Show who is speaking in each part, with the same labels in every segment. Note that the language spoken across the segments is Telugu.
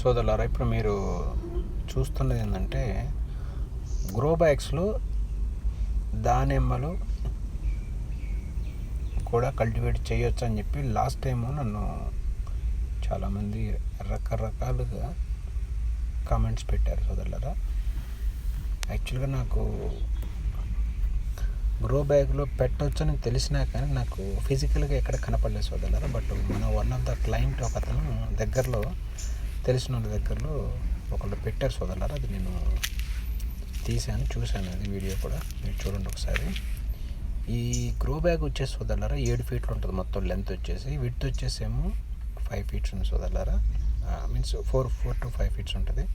Speaker 1: సోదరులారా ఇప్పుడు మీరు చూస్తున్నది ఏంటంటే గ్రో బ్యాగ్స్లో దానిమ్మలు కూడా కల్టివేట్ చేయొచ్చు అని చెప్పి లాస్ట్ టైము నన్ను చాలామంది రకరకాలుగా కామెంట్స్ పెట్టారు సోదరులారా. యాక్చువల్గా నాకు గ్రో బ్యాగ్లో పెట్టొచ్చని తెలిసినా కానీ నాకు ఫిజికల్గా ఎక్కడ కనపడలేదు సోదరులారా బట్ మన వన్ ఆఫ్ ద క్లయింట్ ఒక అతను దగ్గరలో తెలిసిన వాళ్ళ దగ్గరలో ఒకళ్ళు పెట్టారు సోదరులారు అది నేను తీశాను చూశాను అది వీడియో కూడా మీరు చూడండి ఒకసారి. ఈ గ్రో బ్యాగ్ వచ్చేసి సోదరులారా ఏడు ఫీట్లు ఉంటుంది మొత్తం లెంత్ వచ్చేసి విడ్త్ వచ్చేసేమో ఫైవ్ ఫీట్స్ ఉంది సోదరులారా. Means four four to five feets ఉంటుంది.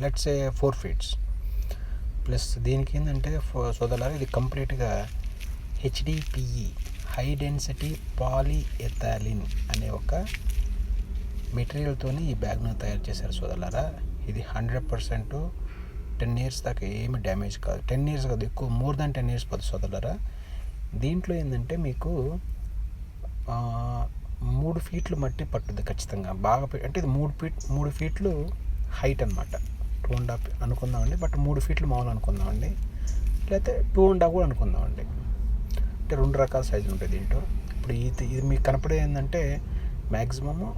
Speaker 1: Let's a four feets. Plus దీనికి ఏంటంటే ఫో- సోదరులారా ఇది కంప్లీట్గా HDPE high density polyethylene అనే ఒక మెటీరియల్తోని ఈ బ్యాగ్ను తయారు చేశారు సోదరులారా. ఇది హండ్రెడ్ పర్సెంట్ టెన్ ఇయర్స్ దాకా ఏమి డ్యామేజ్ కాదు. టెన్ ఇయర్స్ కాదు ఎక్కువ మోర్ దాన్ టెన్ ఇయర్స్ పోతుంది సోదరులారా. దీంట్లో ఏంటంటే మీకు మూడు ఫీట్లు మట్టి పట్టుద్ది ఖచ్చితంగా. బాగా అంటే ఇది మూడు ఫీట్ మూడు ఫీట్లు హైట్ అనమాట టూ అండ్ హాఫ్ అనుకుందామండి బట్ మూడు ఫీట్లు మామూలు అనుకుందామండి. లేకపోతే టూ అండ్ హాఫ్ కూడా అనుకుందామండి. అంటే రెండు రకాల సైజులు ఉంటాయి దీంట్లో. ఇప్పుడు ఇది ఇది మీకు కనపడే ఏంటంటే maximum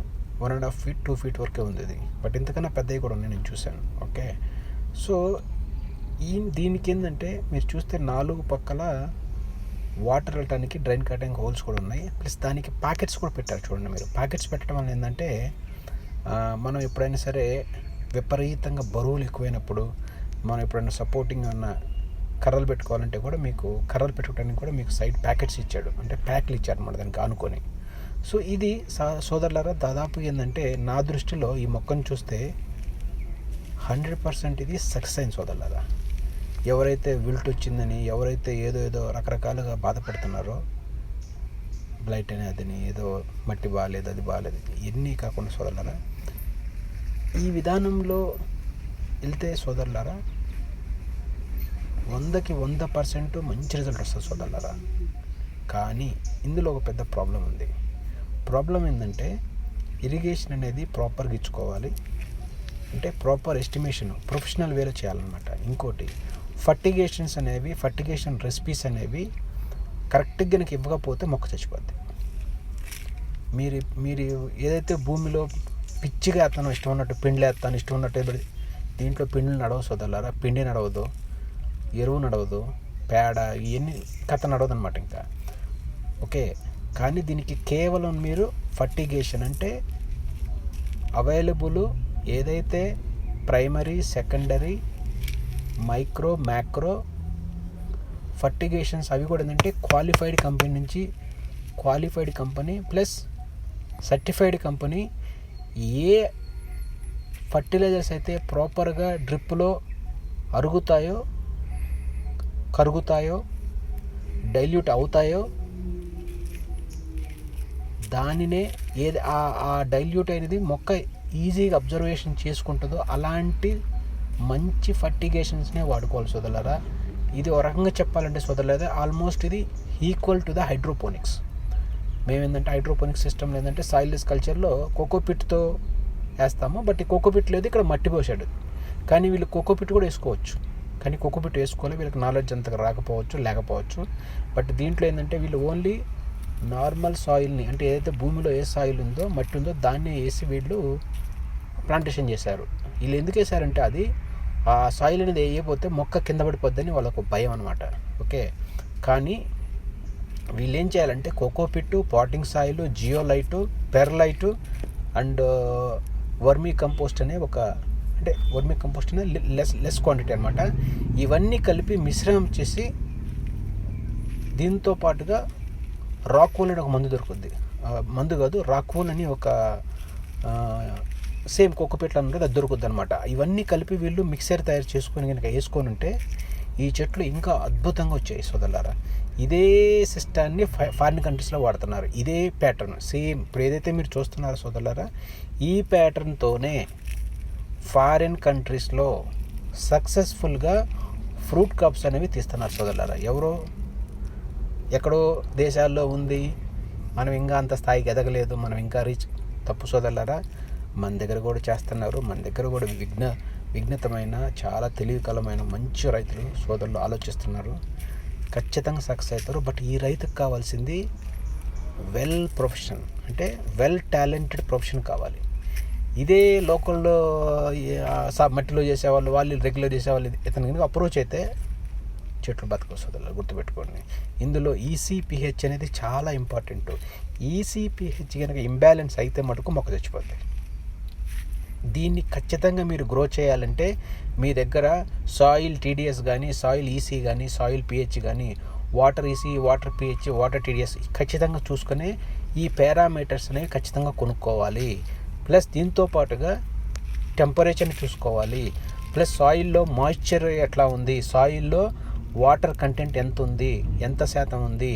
Speaker 1: one and half feet two feet వరకే ఉంది ఇది బట్ ఇంతకన్నా పెద్దవి కూడా ఉన్నాయి నేను చూశాను. ఓకే? సో ఈ దీనికి ఏంటంటే మీరు చూస్తే నాలుగు పక్కల వాటర్ వెళ్ళటానికి డ్రైన్ కట్టడానికి హోల్స్ కూడా ఉన్నాయి. ప్లస్ దానికి ప్యాకెట్స్ కూడా పెట్టారు చూడండి మీరు. ప్యాకెట్స్ పెట్టడం వల్ల ఏంటంటే మనం ఎప్పుడైనా సరే విపరీతంగా బరువులు ఎక్కువైనప్పుడు మనం ఎప్పుడైనా సపోర్టింగ్ ఉన్న కర్రలు పెట్టుకోవాలంటే కూడా మీకు కర్రలు పెట్టుకోవడానికి కూడా మీకు సైడ్ ప్యాకెట్స్ ఇచ్చాడు. అంటే ప్యాక్లు ఇచ్చారు అన్నమాట దానికి ఆనుకొని. సో ఇది సోదరులారా దాదాపు ఏంటంటే నా దృష్టిలో ఈ మొక్కను చూస్తే హండ్రెడ్ పర్సెంట్ ఇది సక్సెస్ అయిన సోదరులారా. ఎవరైతే విల్ట్ వచ్చిందని ఎవరైతే ఏదో ఏదో రకరకాలుగా బాధపడుతున్నారో బ్లైట్ అని అదని ఏదో మట్టి బాగాలేదు అది బాగాలేదు ఇవన్నీ కాకుండా సోదరులారా ఈ విధానంలో వెళ్తే సోదరులారా వందకి వంద పర్సెంట్ మంచి రిజల్ట్ వస్తుంది సోదరులారా. కానీ ఇందులో ఒక పెద్ద ప్రాబ్లం ఉంది. ప్రాబ్లం ఏంటంటే ఇరిగేషన్ అనేది ప్రాపర్గా ఇచ్చుకోవాలి. అంటే ప్రాపర్ ఎస్టిమేషన్ ప్రొఫెషనల్ వేలో చేయాలన్నమాట. ఇంకోటి ఫర్టిగేషన్స్ అనేవి ఫర్టిగేషన్ రెసిపీస్ అనేవి కరెక్ట్గా కనుక ఇవ్వకపోతే మొక్క చచ్చిపోద్ది. మీరు మీరు ఏదైతే భూమిలో పిచ్చిగా వేస్తానో ఇష్టం ఉన్నట్టు పిండ్లు వేస్తాను ఇష్టం ఉన్నట్టు దీంట్లో పిండిలు నడవ సోదరులారా. పిండి నడవదు ఎరువు నడవదు పేడ ఇవన్నీ కథ నడవదు అనమాట ఇంకా. ఓకే కానీ దీనికి కేవలం మీరు ఫర్టిగేషన్ అంటే అవైలబుల్ ఏదైతే primary secondary micro macro fertigations అవి కూడా ఏంటంటే క్వాలిఫైడ్ కంపెనీ నుంచి qualified company plus certified company ఏ ఫర్టిలైజర్స్ అయితే ప్రాపర్గా డ్రిప్లో అరుగుతాయో కరుగుతాయో డైల్యూట్ అవుతాయో దానినే ఏది ఆ- డైల్యూట్ అనేది మొక్క ఈజీగా అబ్జర్వేషన్ చేసుకుంటుందో అలాంటి మంచి ఫర్టిగేషన్స్నే వాడుకోవాలి సోదరులారా. ఇది ఒక రకంగా చెప్పాలంటే సోదరులారా ఆల్మోస్ట్ ఇది ఈక్వల్ టు ద హైడ్రోపోనిక్స్ మేము ఏంటంటే హైడ్రోపోనిక్స్ సిస్టమ్ ఏంటంటే సాయిల్లెస్ కల్చర్లో కోకోపిట్తో వేస్తాము బట్ కోకోపిట్ లేదు ఇక్కడ మట్టి పోసాడు. కానీ వీళ్ళు కోకోపిట్ కూడా వేసుకోవచ్చు. కానీ కోకోపిట్ వేసుకోవాలి వీళ్ళకి నాలెడ్జ్ అంతగా రాకపోవచ్చు లేకపోవచ్చు. బట్ దీంట్లో ఏంటంటే వీళ్ళు ఓన్లీ నార్మల్ సాయిల్ని అంటే ఏదైతే భూమిలో ఏ సాయిల్ ఉందో మట్టి ఉందో దాన్నే వేసి వీళ్ళు ప్లాంటేషన్ చేశారు. వీళ్ళు ఎందుకు వేశారంటే అది ఆ సాయిల్ అనేది వేయకపోతే మొక్క కింద పడిపోద్దని వాళ్ళకు భయం అనమాట ఓకే? కానీ వీళ్ళు ఏం చేయాలంటే cocopeat potting soil zeolite perlite and vermicompost అనే ఒక అంటే వర్మీ కంపోస్ట్ అనే లెస్ లెస్ క్వాంటిటీ అనమాట ఇవన్నీ కలిపి మిశ్రమం చేసి దీంతో పాటుగా రాక్వోల్ అని ఒక మందు దొరుకుద్ది. మందు కాదు రాక్వోల్ అని ఒక సేమ్ కోకోపీట్లు అన్నది అది దొరుకుద్ది అనమాట ఇవన్నీ కలిపి వీళ్ళు మిక్సర్ తయారు చేసుకొని కనుక వేసుకొని ఉంటే ఈ చెట్లు ఇంకా అద్భుతంగా వచ్చాయి సోదరులారా. ఇదే సిస్టాన్ని ఫారిన్ కంట్రీస్లో వాడుతున్నారు. ఇదే ప్యాటర్న్ సేమ్ ఇప్పుడు ఏదైతే మీరు చూస్తున్నారో సోదరులారా ఈ ప్యాటర్న్తోనే ఫారిన్ కంట్రీస్లో సక్సెస్ఫుల్గా ఫ్రూట్ కప్స్ అనేవి తీస్తున్నారు సోదరులారా. ఎవరో? ఎక్కడో దేశాల్లో ఉంది. మనం ఇంకా అంత స్థాయికి ఎదగలేదు. మనం ఇంకా రీచ్ తప్పు సోదరులరా? మన దగ్గర కూడా చేస్తున్నారు. మన దగ్గర కూడా విఘ్న విఘ్నతమైన చాలా తెలివికలమైన మంచి రైతులు సోదరులు ఆలోచిస్తున్నారు. ఖచ్చితంగా సక్సెస్ అవుతారు. బట్ ఈ రైతుకు కావాల్సింది వెల్ ప్రొఫెషన్. అంటే వెల్ టాలెంటెడ్ ప్రొఫెషన్ కావాలి. ఇదే లోకల్లో మట్టిలో చేసేవాళ్ళు వాళ్ళు రెగ్యులర్ చేసేవాళ్ళు ఇతను కనుక అప్రోచ్ అయితే చెట్లు బతకొస్తుంది గుర్తుపెట్టుకోండి. ఇందులో ఈసీపీహెచ్ అనేది చాలా ఇంపార్టెంట్ ఈసీపీహెచ్ కనుక ఇంబ్యాలెన్స్ అయితే మటుకు మొక్క చచ్చిపోద్ది. దీన్ని ఖచ్చితంగా మీరు గ్రో చేయాలంటే మీ దగ్గర సాయిల్ టీడీఎస్ కానీ సాయిల్ ఈసీ కానీ సాయిల్ పిహెచ్ కానీ water EC water pH water TDS ఖచ్చితంగా చూసుకొని ఈ పారామీటర్స్ అనేవి ఖచ్చితంగా కొనుక్కోవాలి. ప్లస్ దీంతో పాటుగా టెంపరేచర్ని చూసుకోవాలి. ప్లస్ సాయిల్లో మాయిశ్చర్ ఎట్లా ఉంది? సాయిల్లో వాటర్ కంటెంట్ ఎంత ఉంది ఎంత శాతం ఉంది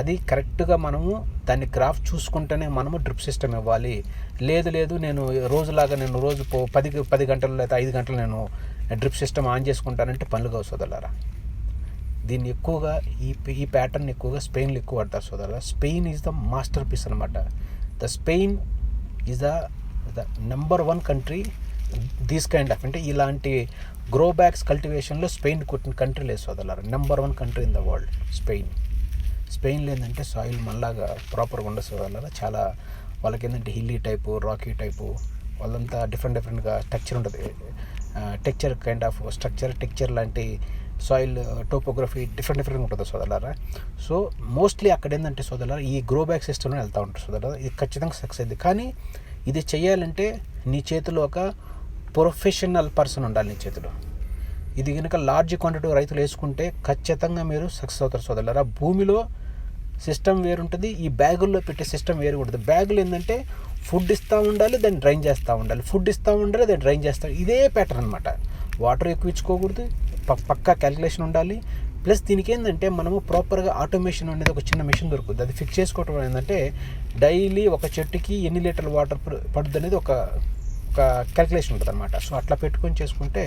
Speaker 1: అది కరెక్ట్గా మనము దాన్ని గ్రాఫ్ చూసుకుంటేనే మనము డ్రిప్ సిస్టమ్ ఇవ్వాలి. లేదు లేదు నేను రోజులాగా నేను రోజు పో పది పది గంటలు లేదా ఐదు గంటలు నేను డ్రిప్ సిస్టమ్ ఆన్ చేసుకుంటానంటే పనులు కావు సోదరులారా. దీన్ని ఎక్కువగా ఈ ఈ ప్యాటర్న్ ఎక్కువగా స్పెయిన్లో ఎక్కువ పడతారు సోదరులారా. Spain is the masterpiece అనమాట the Spain is the the number one country these kind of అంటే ఇలాంటి గ్రో బ్యాగ్స్ కల్టివేషన్లో స్పెయిన్ కొట్టిన కంట్రీలు వేసి సోదరులారా. Number one country in the world Spain స్పెయిన్లో ఏంటంటే సాయిల్ మళ్ళాగా ప్రాపర్గా ఉండదు సోదరులారా. చాలా వాళ్ళకి ఏంటంటే హిల్లీ టైపు రాకీ టైపు వాళ్ళంతా డిఫరెంట్ డిఫరెంట్గా స్ట్రక్చర్ ఉంటుంది. Texture kind of structure texture లాంటి సాయిల్ టోపోగ్రఫీ డిఫరెంట్ డిఫరెంట్ ఉంటుంది సోదరులారా. సో మోస్ట్లీ అక్కడ ఏంటంటే సోదరులారా ఈ గ్రో బ్యాక్ సిస్టమ్లో వెళ్తూ ఉంటారు సోదరులారా. ఇది ఖచ్చితంగా సక్సెస్ అయింది. కానీ ఇది చేయాలంటే నీ చేతిలో ఒక ప్రొఫెషనల్ పర్సన్ ఉండాలి నీ చేతిలో. ఇది కనుక లార్జ్ క్వాంటిటీ రైతులు వేసుకుంటే ఖచ్చితంగా మీరు సక్సెస్ అవుతారు సోదరులారా. భూమిలో సిస్టమ్ వేరుంటుంది ఈ బ్యాగుల్లో పెట్టే సిస్టమ్ వేరు ఉంటుంది బ్యాగులు ఏంటంటే ఫుడ్ ఇస్తూ ఉండాలి దాన్ని డ్రైన్ చేస్తూ ఉండాలి. ఫుడ్ ఇస్తూ ఉండాలి దాన్ని డ్రైన్ చేస్తూ ఇదే ప్యాటర్న్ అనమాట వాటర్ ఎక్కువ ఇచ్చుకోకూడదు పక్కా క్యాలిక్యులేషన్ ఉండాలి. ప్లస్ దీనికి ఏంటంటే మనము ప్రాపర్గా ఆటోమేషన్ అనేది ఒక చిన్న మిషన్ దొరుకుతుంది. అది ఫిక్స్ చేసుకోవటం ఏంటంటే డైలీ ఒక చెట్టుకి ఎన్ని లీటర్ల వాటర్ పడుతుంది అనేది ఒక ఒక క్యాలిక్యులేషన్ ఉంటుంది అనమాట సో అట్లా పెట్టుకొని చేసుకుంటే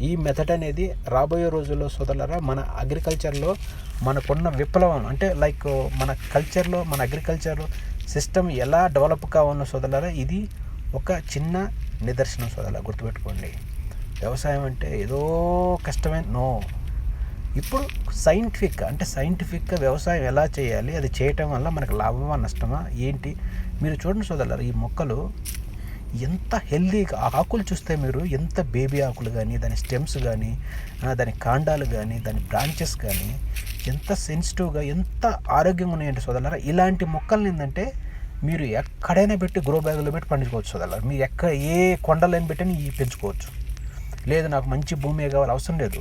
Speaker 1: ఈ మెథడ్ అనేది రాబోయే రోజుల్లో సోదరులరా మన అగ్రికల్చర్లో మనకున్న విప్లవం అంటే లైక్ మన కల్చర్లో మన అగ్రికల్చర్ సిస్టమ్ ఎలా డెవలప్ కావాలన్న సోదరులరా ఇది ఒక చిన్న నిదర్శనం సోదరులా గుర్తుపెట్టుకోండి. వ్యవసాయం అంటే ఏదో కష్టమే నో ఇప్పుడు సైంటిఫిక్ అంటే సైంటిఫిక్గా వ్యవసాయం ఎలా చేయాలి అది చేయటం వల్ల మనకు లాభమా నష్టమా ఏంటి? మీరు చూడండి సోదరులారా ఈ మొక్కలు ఎంత హెల్దీగా ఆ ఆకులు చూస్తే మీరు ఎంత బేబీ ఆకులు కానీ దాని స్టెమ్స్ కానీ దాని కాండాలు కానీ దాని బ్రాంచెస్ కానీ ఎంత సెన్సిటివ్గా ఎంత ఆరోగ్యంగా ఉన్నాయంటే సోదరులారా ఇలాంటి మొక్కల్ని ఏంటంటే మీరు ఎక్కడైనా పెట్టి గ్రో బ్యాగులో పెట్టి పండించుకోవచ్చు సోదరులారా. మీరు ఎక్కడ ఏ కొండలైన పెట్టిన ఈ పెంచుకోవచ్చు. లేదు నాకు మంచి భూమి కావాలి అవసరం లేదు.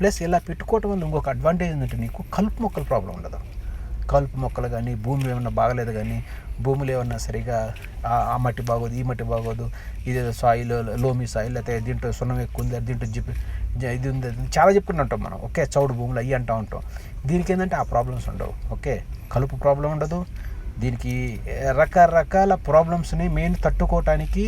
Speaker 1: ప్లస్ ఇలా పెట్టుకోవటం వల్ల ఇంకొక అడ్వాంటేజ్ ఏంటంటే నీకు కలుపు మొక్కల ప్రాబ్లం ఉండదు. కలుపు మొక్కలు కానీ భూమి ఏమన్నా బాగలేదు కానీ భూములు ఏమన్నా సరిగా ఆ- మట్టి బాగోదు ఈ మట్టి బాగోదు ఇది సాయిల్ లోమి సాయిల్ లేకపోతే దీంట్లో సున్నం ఎక్కువ ఉంది దీంట్లో జిప్ ఇది ఉంది ఉంది. చాలా చెప్పుకుంటూ ఉంటాం మనం. ఓకే చౌడు భూములు అయ్యి అంటూ ఉంటాం. దీనికి ఏంటంటే ఆ ప్రాబ్లమ్స్ ఉండవు. ఓకే కలుపు ప్రాబ్లం ఉండదు. దీనికి రకరకాల ప్రాబ్లమ్స్ని మెయిన్ తట్టుకోవటానికి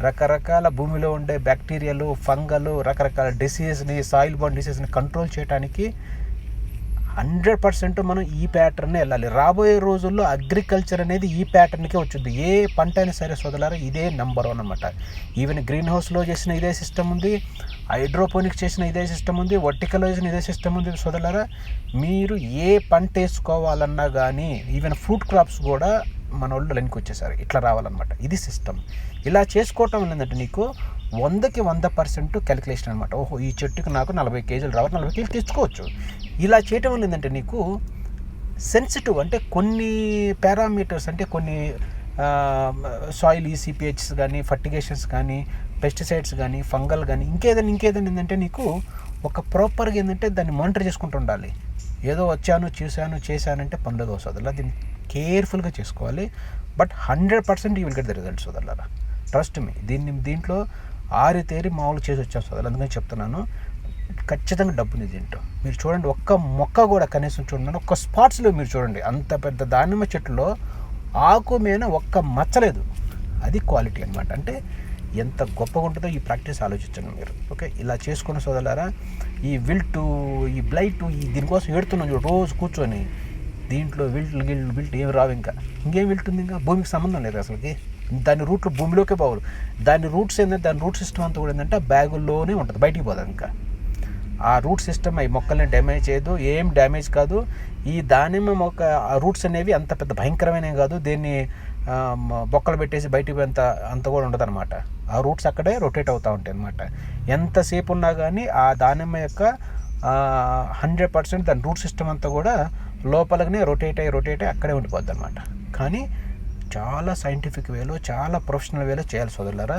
Speaker 1: రకరకాల భూమిలో ఉండే బ్యాక్టీరియాలు ఫంగలు రకరకాల డిసీజ్ని సాయిల్ బాండ్ డిసీజ్ని కంట్రోల్ చేయడానికి హండ్రెడ్ పర్సెంట్ మనం ఈ ప్యాటర్న్ వెళ్ళాలి. రాబోయే రోజుల్లో అగ్రికల్చర్ అనేది ఈ ప్యాటర్న్కే వచ్చింది. ఏ పంట అయినా సరే సోదలారా ఇదే నెంబర్ వన్ అనమాట ఈవెన్ గ్రీన్ హౌస్లో చేసిన ఇదే సిస్టమ్ ఉంది హైడ్రోపోనిక్స్ చేసిన ఇదే సిస్టమ్ ఉంది వర్టికల్లో చేసిన ఇదే సిస్టమ్ ఉంది సోదలారా మీరు ఏ పంట వేసుకోవాలన్నా కానీ ఈవెన్ ఫ్రూట్ క్రాప్స్ కూడా మన వాళ్ళు లైన్కి వచ్చేసారు. ఇట్లా రావాలన్నమాట. ఇది సిస్టమ్. ఇలా చేసుకోవటం ఏంటంటే నీకు వందకి వంద పర్సెంట్ క్యాలిక్యులేషన్ అనమాట ఓహో ఈ చెట్టుకి నాకు నలభై కేజీలు రావాలి నలభై కేజీలు తెచ్చుకోవచ్చు ఇలా చేయటం వల్ల ఏంటంటే నీకు సెన్సిటివ్ అంటే కొన్ని పారామీటర్స్ అంటే కొన్ని సాయిల్ ఈసీపీహెచ్స్ కానీ ఫర్టిగేషన్స్ కానీ పెస్టిసైడ్స్ కానీ ఫంగల్ కానీ ఇంకేదైనా ఇంకేదైనా ఏంటంటే నీకు ఒక ప్రాపర్గా ఏంటంటే దాన్ని మానిటర్ చేసుకుంటూ ఉండాలి. ఏదో వచ్చాను చూశాను చేశానంటే పనులు వస్తుంది దీన్ని కేర్ఫుల్గా చేసుకోవాలి. But hundred percent you will get the results Vadalara trust me దీన్ని దీంట్లో ఆరితేరి మామూలు చేసి వచ్చాం సోదరు అందుకని చెప్తున్నాను. ఖచ్చితంగా డబ్బుని తింటాం మీరు చూడండి ఒక్క మొక్క కూడా కనీసం చూడండి ఒక్క స్పాట్స్లో మీరు చూడండి. అంత పెద్ద దానిమ్మ చెట్టులో ఆకు మీద ఒక్క మచ్చలేదు అది క్వాలిటీ అనమాట అంటే ఎంత గొప్పగా ఉంటుందో ఈ ప్రాక్టీస్ ఆలోచించండి మీరు. ఓకే? ఇలా చేసుకున్న సోదరులారా ఈ విల్టు ఈ బ్లైట్ ఈ దీనికోసం ఏడుతున్నాం చూడు రోజు కూర్చొని. దీంట్లో విల్ట్ గిల్ట్ విల్ట్ ఏం రావు ఇంకా. ఇంకేం విల్ట్ ఉంది ఇంకా? భూమికి సంబంధం లేదు అసలుకి. దాని రూట్లు భూమిలోకే పోవాలి. దాని రూట్స్ ఏంటంటే దాని రూట్ సిస్టమ్ అంతా కూడా ఏంటంటే ఆ బ్యాగుల్లోనే ఉంటుంది బయటికి పోదు ఇంకా. ఆ రూట్ సిస్టమ్ ఈ మొక్కల్ని డ్యామేజ్ చేయదు ఏం డ్యామేజ్ కాదు. ఈ దానిమ్మ మొక్క ఆ రూట్స్ అనేవి అంత పెద్ద భయంకరమైనవి కాదు. దీన్ని బొక్కలు పెట్టేసి బయటికి అంత అంత కూడా ఉండదు అనమాట ఆ రూట్స్ అక్కడే రొటేట్ అవుతూ ఉంటాయి అనమాట ఎంతసేపు ఉన్నా కానీ ఆ దానిమ్మ యొక్క హండ్రెడ్ పర్సెంట్ దాని రూట్ సిస్టమ్ అంతా కూడా లోపలనే రొటేట్ అయ్యి రొటేట్ అయ్యి అక్కడే ఉండిపోద్ది అనమాట కానీ చాలా సైంటిఫిక్ వేలో చాలా ప్రొఫెషనల్ వేలో చేయాలి సోదరులారా.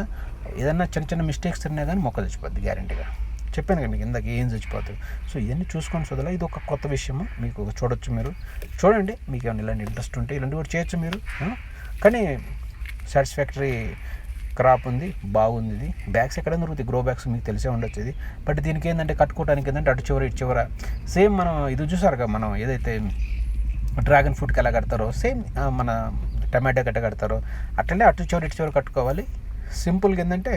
Speaker 1: ఏదన్నా చిన్న చిన్న మిస్టేక్స్ తిన్నా కానీ మొక్క చచ్చిపోద్ది గ్యారంటీగా చెప్పాను కదా మీకు ఇందాక ఏం చచ్చిపోతుంది సో ఇవన్నీ చూసుకొని సోదరులా ఇది ఒక కొత్త విషయము. మీకు చూడొచ్చు మీరు. చూడండి మీకు ఏమైనా ఇలాంటి ఇంట్రెస్ట్ ఉంటే ఇలాంటివి కూడా చేయొచ్చు మీరు. కానీ సాటిస్ఫాక్టరీ క్రాప్ ఉంది బాగుంది ఇది. బ్యాగ్స్ ఎక్కడ దొరుకుతాయి. గ్రో బ్యాగ్స్ మీకు తెలిసే ఉండొచ్చు ఇది. బట్ దీనికి ఏంటంటే కట్టుకోవడానికి ఏంటంటే అటు చివర ఇటు చివర. సేమ్ మనం ఇది చూసారుగా మనం ఏదైతే డ్రాగన్ ఫ్రూట్కి ఎలా కడతారో సేమ్ మన టమాటో గట్ట కడతారు. అట్లనే అటు చివరి ఇటు చివరి కట్టుకోవాలి. సింపుల్గా ఏంటంటే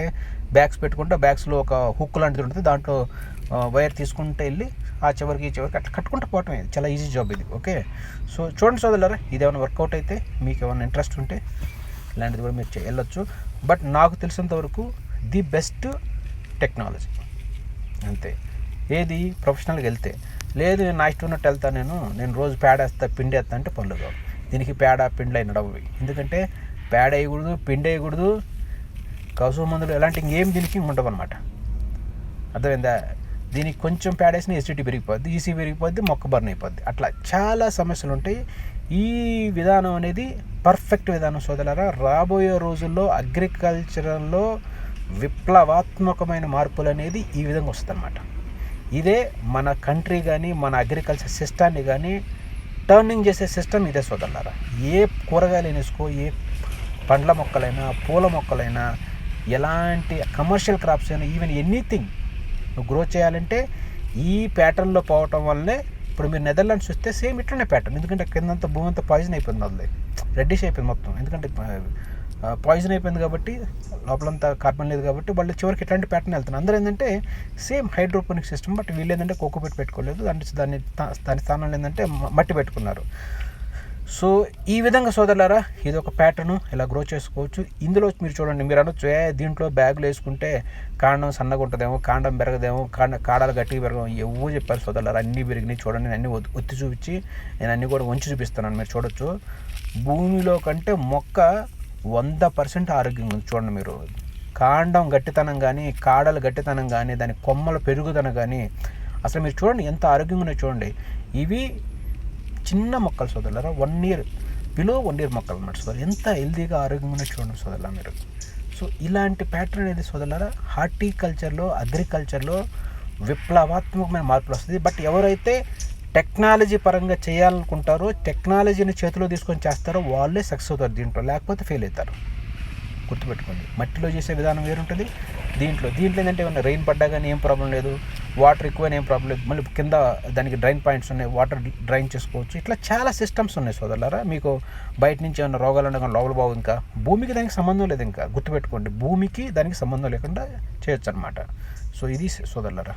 Speaker 1: బ్యాగ్స్ పెట్టుకుంటే బ్యాగ్స్లో ఒక హుక్ లాంటిది ఉంటుంది. దాంట్లో వైర్ తీసుకుంటే వెళ్ళి ఆ చివరికి ఈ చివరికి అట్లా కట్టుకుంటూ పోవటం ఇది చాలా ఈజీ జాబ్ ఇది ఓకే సో చూడండి సోదరులారా ఇది ఏమైనా వర్కౌట్ అయితే మీకు ఏమైనా ఇంట్రెస్ట్ ఉంటే ఇలాంటిది కూడా మీరు వెళ్ళొచ్చు బట్ నాకు తెలిసినంత వరకు ది బెస్ట్ టెక్నాలజీ అంతే. ఏది ప్రొఫెషనల్గా వెళ్తే లేదు నేను నా ఇష్టం ఉన్నట్టు వెళ్తాను నేను నేను రోజు పేడ వేస్తా పిండి వేస్తా అంటే పనులు కావు దీనికి పేడ పిండి అయిన ఎందుకంటే పేడ వేయకూడదు పిండి వేయకూడదు కసువు మందులు ఎలాంటి ఇంకేం దీనికి ఉండవు అనమాట అర్థమైందా? దీనికి కొంచెం పేడ వేసిన ఎసిడిటీ పెరిగిపోద్ది ఈసీ పెరిగిపోద్ది మొక్క బర్న్ అయిపోద్ది. అట్లా చాలా సమస్యలు ఉంటాయి. ఈ విధానం అనేది పర్ఫెక్ట్ విధానం సోదరులారా రాబోయే రోజుల్లో అగ్రికల్చర్లో విప్లవాత్మకమైన మార్పులు అనేది ఈ విధంగా వస్తుంది ఇదే మన కంట్రీ కానీ మన అగ్రికల్చర్ సిస్టాన్ని కానీ టర్నింగ్ చేసే సిస్టమ్ ఇదే సోదరులారా. ఏ కూరగాయలు వేసుకో ఏ పండ్ల మొక్కలైనా పూల మొక్కలైనా ఎలాంటి కమర్షియల్ క్రాప్స్ అయినా ఈవెన్ ఎనీథింగ్ నువ్వు గ్రో చేయాలంటే ఈ ప్యాటర్న్లో పోవటం వల్లే ఇప్పుడు మీరు నెదర్లాండ్స్ చూస్తే సేమ్ ఇట్లనే ప్యాటర్న్. ఎందుకంటే కిందంతా భూమి అంతా పాయిజన్ అయిపోయింది అది రెడ్డిష్ అయిపోయింది మొత్తం. ఎందుకంటే పాయిజన్ అయిపోయింది కాబట్టి లోపలంతా కార్బన్ లేదు కాబట్టి వాళ్ళు చివరికి ఇట్లాంటి ప్యాటర్న్ వెళ్తున్నారు అందరూ ఏంటంటే సేమ్ హైడ్రోపోనిక్ సిస్టమ్ బట్ వీళ్ళు ఏంటంటే కోకోపెట్ పెట్టుకోలేదు. దాని దాని తా- దాని స్థానంలో ఏంటంటే మట్టి పెట్టుకున్నారు. సో ఈ విధంగా సోదరులారా ఇది ఒక ప్యాటర్ను ఇలా గ్రో చేసుకోవచ్చు. ఇందులో మీరు చూడండి మీరు అనొచ్చు దీంట్లో బ్యాగులు వేసుకుంటే కాండం సన్నగా ఉంటుందేమో కాండం పెరగదేమో కాండ కాడాలు గట్టిగా పెరగవు ఎవో చెప్పారు సోదరులారా. అన్నీ పెరిగినాయి చూడండి నేను అన్ని ఒత్తి- ఒత్తి చూపించి నేను అన్నీ కూడా వంచి చూపిస్తున్నాను మీరు చూడొచ్చు. భూమిలో కంటే మొక్క వంద పర్సెంట్ ఆరోగ్యంగా ఉంది చూడండి మీరు. కాండం గట్టితనం కానీ కాడలు గట్టితనం కానీ దాని కొమ్మల పెరుగుదనం కానీ అసలు మీరు చూడండి ఎంత ఆరోగ్యంగా ఉన్నాయి చూడండి. ఇవి చిన్న మొక్కలు సోదరులరా one year below one year మొక్కలు అన్నమాట సోదరు ఎంత హెల్దీగా ఆరోగ్యంగా ఉన్నాయి చూడండి సోదరులా మీరు. సో ఇలాంటి ప్యాటర్న్ అనేది సోదరులరా హార్టికల్చర్లో అగ్రికల్చర్లో విప్లవాత్మకమైన మార్పులు వస్తుంది. బట్ ఎవరైతే టెక్నాలజీ పరంగా చేయాలనుకుంటారో టెక్నాలజీని చేతిలో తీసుకొని చేస్తారో వాళ్ళే సక్సెస్ అవుతారు దీంట్లో. లేకపోతే ఫెయిల్ అవుతారు. గుర్తుపెట్టుకోండి. మట్టిలో చేసే విధానం వేరుంటుంది. దీంట్లో దీంట్లో ఏంటంటే ఏమన్నా రెయిన్ పడ్డా కానీ ఏం ప్రాబ్లం లేదు. వాటర్ ఎక్కువైనా ఏం ప్రాబ్లం లేదు. మళ్ళీ కింద దానికి డ్రైన్ పాయింట్స్ ఉన్నాయి. వాటర్ డ్రైన్ చేసుకోవచ్చు. ఇట్లా చాలా సిస్టమ్స్ ఉన్నాయి సోదరులారా. మీకు బయట నుంచి ఏమైనా రోగాలు ఉండగా లోపల బాగు ఇంకా. భూమికి దానికి సంబంధం లేదు ఇంకా. గుర్తుపెట్టుకోండి. భూమికి దానికి సంబంధం లేకుండా చేయొచ్చు అనమాట సో ఇది సోదరులారా.